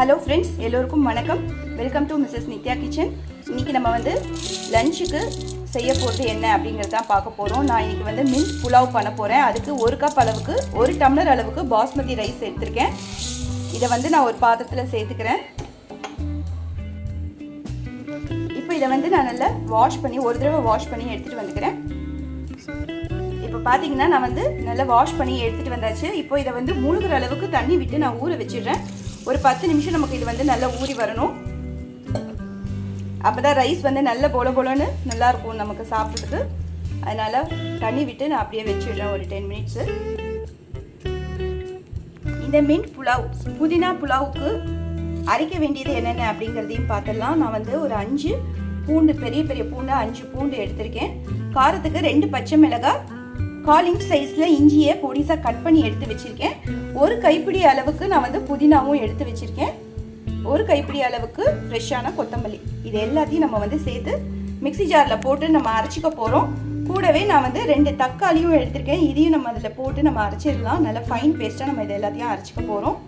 Hello friends எல்லோருக்கும் வணக்கம். Welcome to missus Nithya kitchen இன்னைக்கு நம்ம வந்து லஞ்சுக்கு செய்ய போகிறது என்ன அப்படிங்கிறது தான் பார்க்க போகிறோம் நான் இன்றைக்கி வந்து மின்ட் புலாவ் பண்ண போகிறேன் அதுக்கு ஒரு கப் அளவுக்கு ஒரு டம்ளர் அளவுக்கு பாஸ்மதி ரைஸ் எடுத்திருக்கேன். இதை வந்து நான் ஒரு பாத்திரத்தில் சேர்த்துக்கிறேன். இப்போ இதை வந்து நான் நல்லா வாஷ் பண்ணி ஒரு தடவை வாஷ் பண்ணி எடுத்துகிட்டு வந்துக்கிறேன். இப்போ பார்த்தீங்கன்னா நான் வந்து நல்லா வாஷ் பண்ணி எடுத்துகிட்டு வந்தாச்சு. இப்போ இதை வந்து மூழ்கிற அளவுக்கு தண்ணி விட்டு நான் ஊற வச்சிடுறேன். ஒரு பத்து நிமிஷம் நமக்கு இது வந்து நல்லா ஊறி வரணும். அப்போ தான் ரைஸ் வந்து நல்ல பொல பொலன்னு நல்லாயிருக்கும் நமக்கு சாப்பிட்றதுக்கு. அதனால் தண்ணி விட்டு நான் அப்படியே வச்சிடுறேன் ஒரு டென் மினிட்ஸு இந்த மின்ட் புலாவ் புதினா புலாவுக்கு அரைக்க வேண்டியது என்னென்ன அப்படிங்கிறதையும் பார்த்துடலாம். நான் வந்து ஒரு அஞ்சு பூண்டு பெரிய பெரிய பூண்டு அஞ்சு பூண்டு எடுத்திருக்கேன். காரத்துக்கு ரெண்டு பச்சை மிளகாய் கால் இன்ச் சைஸில் இஞ்சியை பொடிசாக கட் பண்ணி எடுத்து வச்சுருக்கேன். ஒரு கைப்பிடி அளவுக்கு நான் வந்து புதினாவும் எடுத்து வச்சுருக்கேன். ஒரு கைப்பிடி அளவுக்கு ஃப்ரெஷ்ஷான கொத்தமல்லி. இது எல்லாத்தையும் நம்ம வந்து சேர்த்து மிக்ஸி ஜாரில் போட்டு நம்ம அரைச்சிக்க போகிறோம் கூடவே நான் வந்து ரெண்டு தக்காளியும் எடுத்திருக்கேன். இதையும் நம்ம அதில் போட்டு நம்ம அரைச்சிடலாம். நல்லா ஃபைன் பேஸ்ட்டாக நம்ம இது எல்லாத்தையும் அரைச்சிக்க போகிறோம்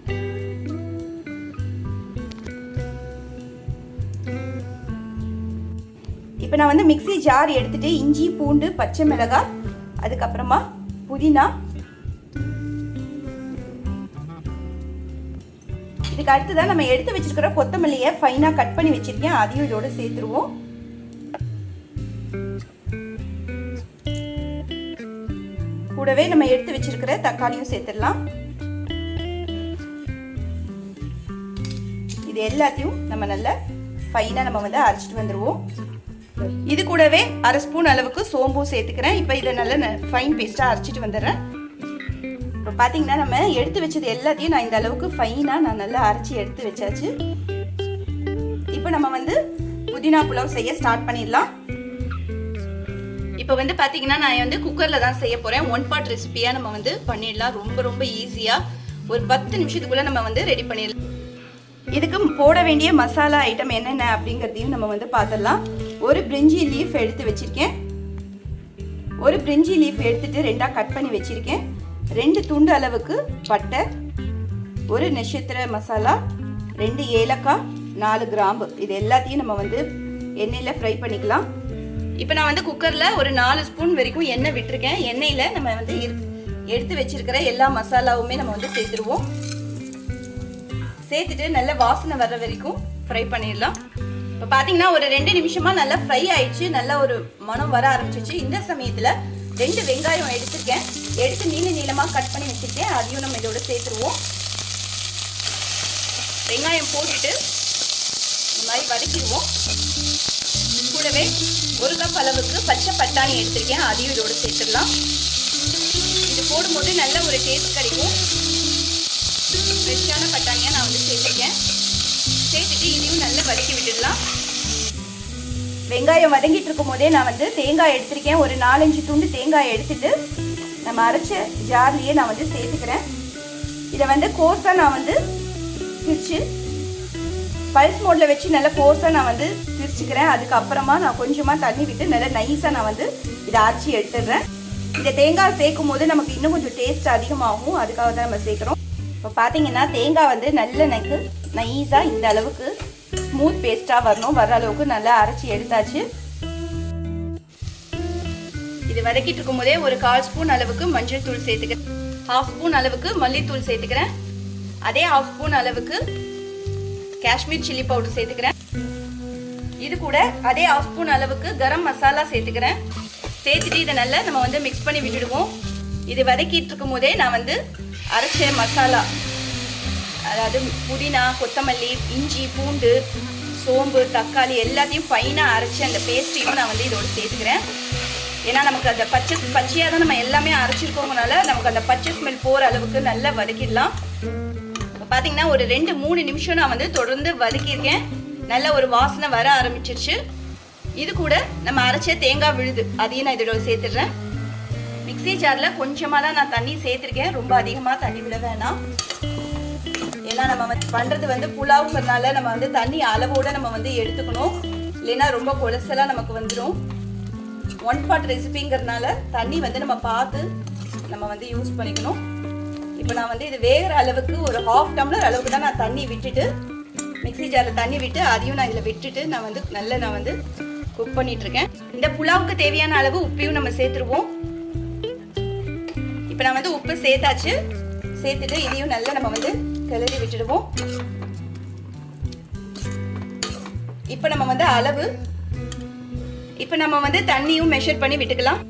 இப்போ நான் வந்து மிக்ஸி ஜார் எடுத்துகிட்டு இஞ்சி பூண்டு பச்சை மிளகாய் அதுக்கப்புறமா புதினா. இதுக்கு அடுத்ததான் நம்ம எடுத்து வச்சிருக்கிற கொத்தமல்லியை ஃபைனாக கட் பண்ணி வச்சிருக்கேன். அதையும் இதோட சேர்த்துருவோம். கூடவே நம்ம எடுத்து வச்சிருக்கிற தக்காளியும் சேர்த்துடலாம். இது எல்லாத்தையும் நம்ம நல்லா ஃபைனாக நம்ம வந்து அரைச்சிட்டு வந்துடுவோம் இது கூடவே அரை ஸ்பூன் அளவுக்கு சோம்பும் சேர்த்துக்கிறேன். இப்போ இதை நல்லா ஃபைன் பேஸ்ட்டாக அரைச்சிட்டு வந்துடுறேன். இப்போ பார்த்தீங்கன்னா நம்ம எடுத்து வச்சது எல்லாத்தையும் நான் இந்த அளவுக்கு ஃபைனாக நான் நல்லா அரைச்சி எடுத்து வச்சாச்சு. இப்போ நம்ம வந்து புதினா புலாவ் செய்ய ஸ்டார்ட் பண்ணிடலாம். இப்போ வந்து பார்த்தீங்கன்னா நான் வந்து குக்கரில் தான் செய்ய போகிறேன் ஒன் பார்ட் ரெசிபியாக நம்ம வந்து பண்ணிடலாம். ரொம்ப ரொம்ப ஈஸியாக ஒரு பத்து நிமிஷத்துக்குள்ளே நம்ம வந்து ரெடி பண்ணிடலாம். இதுக்கு போட வேண்டிய மசாலா ஐட்டம் என்னென்ன அப்படிங்கிறதையும் நம்ம வந்து பார்த்துடலாம். ஒரு பிரிஞ்சி லீஃப் எடுத்து வச்சுருக்கேன். ஒரு பிரிஞ்சி லீஃப் எடுத்துட்டு ரெண்டாக கட் பண்ணி வச்சுருக்கேன். ரெண்டு துண்டு அளவுக்கு பட்டை ஒரு நட்சத்திர மசாலா ரெண்டு ஏலக்காய் நாலு கிராம்பு. இது எல்லாத்தையும் நம்ம வந்து எண்ணெயில் ஃப்ரை பண்ணிக்கலாம். இப்போ நான் வந்து குக்கரில் ஒரு நாலு ஸ்பூன் வரைக்கும் எண்ணெய் விட்டுருக்கேன். எண்ணெயில் நம்ம வந்து எடுத்து வச்சிருக்கிற எல்லா மசாலாவுமே நம்ம வந்து சேர்த்துருவோம். சேர்த்துட்டு நல்ல வாசனை வர்ற வரைக்கும் ஃப்ரை பண்ணிடலாம். இப்போ பார்த்தீங்கன்னா ஒரு ரெண்டு நிமிஷமாக நல்லா ஃப்ரை ஆயிடுச்சு. நல்ல ஒரு மனம் வர ஆரம்பிச்சிச்சு. இந்த சமயத்தில் ரெண்டு வெங்காயம் எடுத்துருக்கேன். எடுத்து நீள நீளமாக கட் பண்ணி வச்சுருக்கேன். அதையும் நம்ம இதோட சேர்த்துருவோம். வெங்காயம் போட்டுட்டு இந்த மாதிரி வதக்கிடுவோம். கூடவே ஒரு கப் அளவுக்கு பச்சை பட்டாணி எடுத்திருக்கேன். அதையும் இதோட சேர்த்துடலாம். இது போடும்போது நல்ல ஒரு டேஸ்ட் கிடைக்கும். ஃப்ரெஷ்ஷான பட்டாணியாக நான் வந்து சேர்த்துருக்கேன். சேர்த்துட்டு இதையும் நல்லா வதக்கி விட்டுடலாம். வெங்காயம் வதங்கிட்டு இருக்கும் போதே நான் வந்து தேங்காய் எடுத்திருக்கேன். ஒரு நாலஞ்சு துண்டு தேங்காய் எடுத்துட்டு நம்ம அரைச்ச ஜார்லேயே நான் வந்து சேர்த்துக்கிறேன். இதை வந்து கோர்ஸாக நான் வந்து பிரித்து பல்ஸ் மோடில் வச்சு நல்லா கோர்ஸாக நான் வந்து பிரிச்சுக்கிறேன். அதுக்கப்புறமா நான் கொஞ்சமாக தண்ணி விட்டு நல்லா நைஸாக நான் வந்து இதை அரைச்சி எடுத்துடுறேன். இந்த தேங்காய் சேர்க்கும் போது நமக்கு இன்னும் கொஞ்சம் டேஸ்ட் அதிகமாகும். அதுக்காக தான் நம்ம சேர்க்குறோம். இப்போ பார்த்தீங்கன்னா தேங்காய் வந்து நல்ல எனக்கு நைஸாக இந்த அளவுக்கு ஸ்மூத் பேஸ்ட்டாக வரணும். வர அளவுக்கு நல்லா அரைச்சி எடுத்தாச்சு. இது வதக்கிட்டு இருக்கும் போதே ஒரு கால் ஸ்பூன் அளவுக்கு மஞ்சள் தூள் சேர்த்துக்கிறேன். ஹாஃப் ஸ்பூன் அளவுக்கு மல்லித்தூள் சேர்த்துக்கிறேன். அதே ஹாஃப் ஸ்பூன் அளவுக்கு காஷ்மீர் சில்லி பவுடர் சேர்த்துக்கிறேன். இது கூட அதே ஹாஃப் ஸ்பூன் அளவுக்கு கரம் மசாலா சேர்த்துக்கிறேன். சேர்த்துட்டு இதை நல்லா நம்ம வந்து மிக்ஸ் பண்ணி விட்டுடுவோம். இது வதக்கிட்டு இருக்கும் போதே நான் வந்து அரைச்ச மசாலா அதாவது புதினா கொத்தமல்லி இஞ்சி பூண்டு சோம்பு தக்காளி எல்லாத்தையும் ஃபைனாக அரைச்சி அந்த பேஸ்ட்டையும் நான் வந்து இதோட சேர்த்துக்கிறேன். ஏன்னா நமக்கு அந்த பச்சை பச்சையாக தான் நம்ம எல்லாமே அரைச்சிருக்கோங்கனால நமக்கு அந்த பச்சை ஸ்மெல் போகிற அளவுக்கு நல்லா வதக்கிடலாம். இப்போ பார்த்தீங்கன்னா ஒரு ரெண்டு மூணு நிமிஷம் நான் வந்து தொடர்ந்து வதக்கியிருக்கேன். நல்ல ஒரு வாசனை வர ஆரம்பிச்சிருச்சு. இது கூட நம்ம அரைச்ச தேங்காய் விழுது அதையும் நான் இதோட சேர்த்துடுறேன். மிக்ஸி ஜாரில் கொஞ்சமாக தான் நான் தண்ணி சேர்த்துருக்கேன். ரொம்ப அதிகமாக தண்ணி விட வேணாம். ஏன்னா நம்ம வந்து பண்ணுறது வந்து புலாவுங்கிறதுனால நம்ம வந்து தண்ணி அளவோடு நம்ம வந்து எடுத்துக்கணும். இல்லைன்னா ரொம்ப கொலசலாக நமக்கு வந்துடும் ஒன் பாட் ரெசிபிங்கிறதுனால தண்ணி வந்து நம்ம பார்த்து நம்ம வந்து யூஸ் பண்ணிக்கணும். இப்போ நான் வந்து இது வேகிற அளவுக்கு ஒரு ஹாஃப் டம்ளர் அளவுக்கு தான் நான் தண்ணி விட்டுட்டு மிக்ஸி ஜாரில் தண்ணி விட்டு அதையும் நான் இதில் விட்டுட்டு நான் வந்து நல்லா நான் வந்து குக் பண்ணிகிட்ருக்கேன் இருக்கேன். இந்த புலாவுக்கு தேவையான அளவு உப்பையும் நம்ம சேர்த்துருவோம். இப்போ நான் வந்து உப்பு சேர்த்தாச்சு. சேர்த்துட்டு இதையும் நல்லா நம்ம வந்து கிளறி விட்டுடுவோம். இப்போ நம்ம வந்து அளவு. இப்போ நம்ம வந்து தண்ணியும் மெஷர் பண்ணி விட்டுக்கலாம்.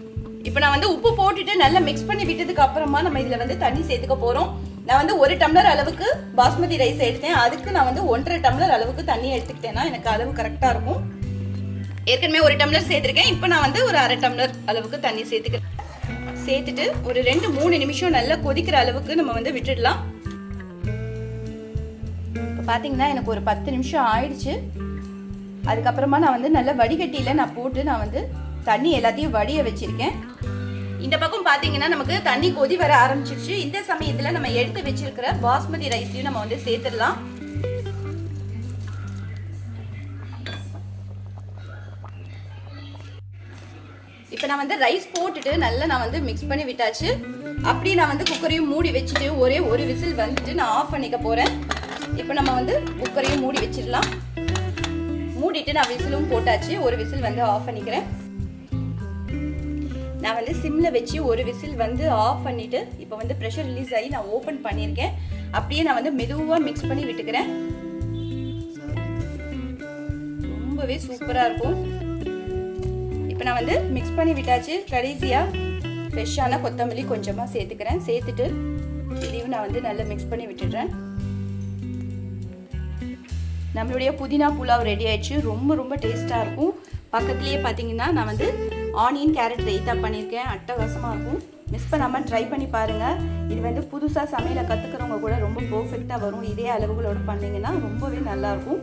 இப்போ நான் வந்து உப்பு போட்டுட்டு நல்லா மிக்ஸ் பண்ணி விட்டதுக்கு அப்புறமா நம்ம இதில் வந்து தண்ணி சேர்த்துக்க போகிறோம் நான் வந்து ஒரு டம்ளர் அளவுக்கு பாஸ்மதி ரைஸ் எடுத்தேன். அதுக்கு நான் வந்து ஒன்றரை டம்ளர் அளவுக்கு தண்ணி எடுத்துக்கிட்டேன்னா எனக்கு அளவு கரெக்டாக இருக்கும். ஏற்கனவே ஒரு டம்ளர் சேர்த்துருக்கேன். இப்போ நான் வந்து ஒரு அரை டம்ளர் அளவுக்கு தண்ணி சேர்த்துக்கிறேன். சேர்த்துட்டு ஒரு ரெண்டு மூணு நிமிஷம் நல்லா கொதிக்கிற அளவுக்கு நம்ம வந்து விட்டுடலாம். இப்போ பார்த்தீங்கன்னா எனக்கு ஒரு பத்து நிமிஷம் ஆயிடுச்சு. அதுக்கப்புறமா நான் வந்து நல்லா வடிகட்டியில் நான் போட்டு நான் வந்து தண்ணி எல்லாத்தையும் வடிய வச்சிருக்கேன். இந்த பக்கம் பார்த்தீங்கன்னா நமக்கு தண்ணி கொதி வர ஆரம்பிச்சிருச்சு. இந்த சமயத்தில் நம்ம எடுத்து வச்சிருக்கிற பாஸ்மதி ரைஸையும் நம்ம வந்து சேர்த்துடலாம். நான் வந்து ரைஸ் போட்டுட்டு நல்லா நான் வந்து மிக்ஸ் பண்ணி விட்டாச்சு. அப்படியே நான் வந்து குக்கரையும் மூடி வச்சுட்டு ஒரே ஒரு விசில் வந்துட்டு நான் ஆஃப் பண்ணிக்க போகிறேன் இப்போ நம்ம வந்து குக்கரையும் மூடி வச்சிடலாம். மூடிட்டு நான் விசிலும் போட்டாச்சு. ஒரு விசில் வந்து ஆஃப் பண்ணிக்கிறேன். நான் வந்து சிம்மில் வச்சு ஒரு விசில் வந்து ஆஃப் பண்ணிவிட்டு இப்போ வந்து ப்ரெஷர் ரிலீஸ் ஆகி நான் ஓப்பன் பண்ணியிருக்கேன். அப்படியே நான் வந்து மெதுவாக மிக்ஸ் பண்ணி விட்டுக்கிறேன். ரொம்பவே சூப்பராக இருக்கும். இப்போ நான் வந்து மிக்ஸ் பண்ணி விட்டாச்சு. கடைசியாக ஃப்ரெஷ்ஷான கொத்தமல்லி கொஞ்சமாக சேர்த்துக்கிறேன். சேர்த்துட்டு இதையும் நான் வந்து நல்லா மிக்ஸ் பண்ணி விட்டுடுறேன். நம்மளுடைய புதினா புலாவ் ரெடி ஆயிடுச்சு. ரொம்ப ரொம்ப டேஸ்ட்டாக இருக்கும். பக்கத்துலேயே பார்த்தீங்கன்னா நான் வந்து ஆனியன் கேரட் ரைத்தா பண்ணியிருக்கேன். அட்டகாசமாக இருக்கும். மிஸ் பண்ணாமல் ட்ரை பண்ணி பாருங்கள் இது வந்து புதுசாக சமையலை கற்றுக்கிறவங்க கூட ரொம்ப பர்ஃபெக்டாக வரும். இதே அளவுகளோடு பண்ணிங்கன்னா ரொம்பவே நல்லாயிருக்கும்